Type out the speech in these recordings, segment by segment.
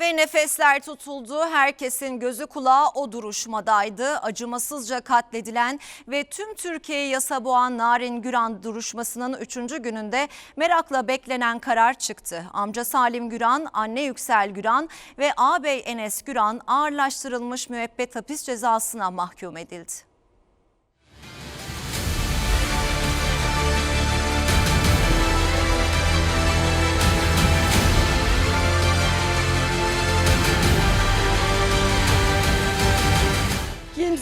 Ve nefesler tutuldu. Herkesin gözü kulağı o duruşmadaydı. Acımasızca katledilen ve tüm Türkiye'yi yasa boğan Narin Güran duruşmasının 3. gününde merakla beklenen karar çıktı. Amca Salim Güran, anne Yüksel Güran ve ağabey Enes Güran ağırlaştırılmış müebbet hapis cezasına mahkum edildi.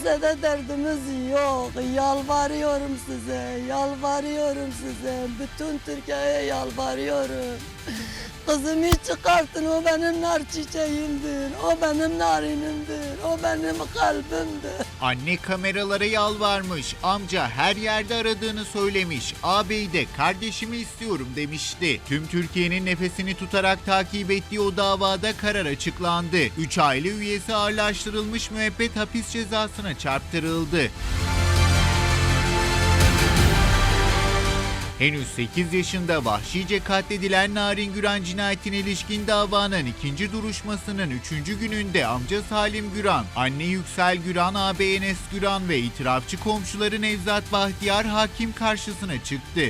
Kimsede derdimiz yok. Yalvarıyorum size, yalvarıyorum size. Bütün Türkiye'ye yalvarıyorum. Kızımı çıkartın, o benim nar çiçeğimdir. O benim narinimdir. O benim kalbimdir. Anne kameralara yalvarmış, amca her yerde aradığını söylemiş, ağabey de kardeşimi istiyorum demişti. Tüm Türkiye'nin nefesini tutarak takip ettiği o davada karar açıklandı. 3 aile üyesi ağırlaştırılmış müebbet hapis cezasına çarptırıldı. Henüz 8 yaşında vahşice katledilen Narin Güran cinayetine ilişkin davanın ikinci duruşmasının 3. gününde amca Salim Güran, anne Yüksel Güran, ağabey Enes Güran ve itirafçı komşuları Nevzat Bahtiyar hakim karşısına çıktı.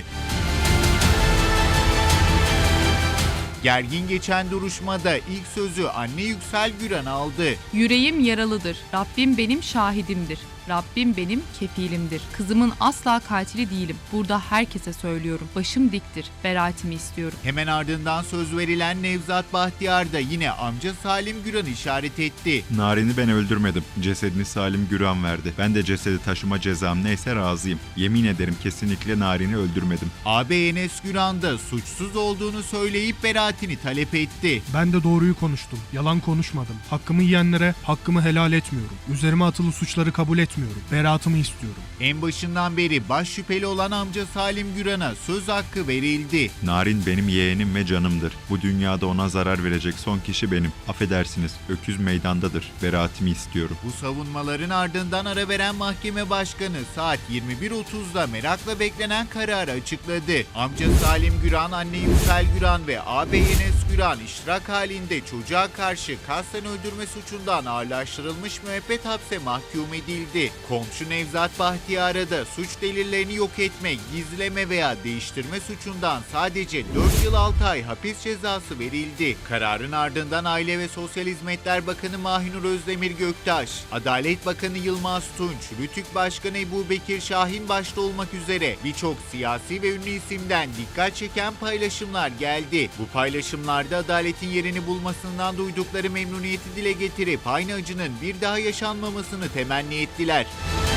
Gergin geçen duruşmada ilk sözü anne Yüksel Güran aldı. Yüreğim yaralıdır. Rabbim benim şahidimdir. Rabbim benim kefilimdir. Kızımın asla katili değilim. Burada herkese söylüyorum. Başım diktir. Beraatimi istiyorum. Hemen ardından söz verilen Nevzat Bahtiyar da yine amca Salim Güran'ı işaret etti. Narin'i ben öldürmedim. Cesedini Salim Güran verdi. Ben de cesedi taşıma cezam neyse razıyım. Yemin ederim kesinlikle Narin'i öldürmedim. Ağabey Enes Güran da suçsuz olduğunu söyleyip beraatini talep etti. Ben de doğruyu konuştum. Yalan konuşmadım. Hakkımı yiyenlere hakkımı helal etmiyorum. Üzerime atılı suçları kabul etmiyorum. Beraatımı istiyorum. En başından beri baş şüpheli olan amca Salim Güran'a söz hakkı verildi. Narin benim yeğenim ve canımdır. Bu dünyada ona zarar verecek son kişi benim. Affedersiniz, öküz meydandadır. Beraatimi istiyorum. Bu savunmaların ardından ara veren mahkeme başkanı saat 21.30'da merakla beklenen kararı açıkladı. Amca Salim Güran, anne Yüksel Güran ve ağabey Enes Güran iştirak halinde çocuğa karşı kasten öldürme suçundan ağırlaştırılmış müebbet hapse mahkum edildi. Komşu Nevzat Bahtiyar'a da suç delillerini yok etme, gizleme veya değiştirme suçundan sadece 4 yıl 6 ay hapis cezası verildi. Kararın ardından Aile ve Sosyal Hizmetler Bakanı Mahinur Özdemir Göktaş, Adalet Bakanı Yılmaz Tunç, Rütük Başkanı Ebu Bekir Şahin başta olmak üzere birçok siyasi ve ünlü isimden dikkat çeken paylaşımlar geldi. Bu paylaşımlarda adaletin yerini bulmasından duydukları memnuniyeti dile getirip aynı acının bir daha yaşanmamasını temenni ettiler. that.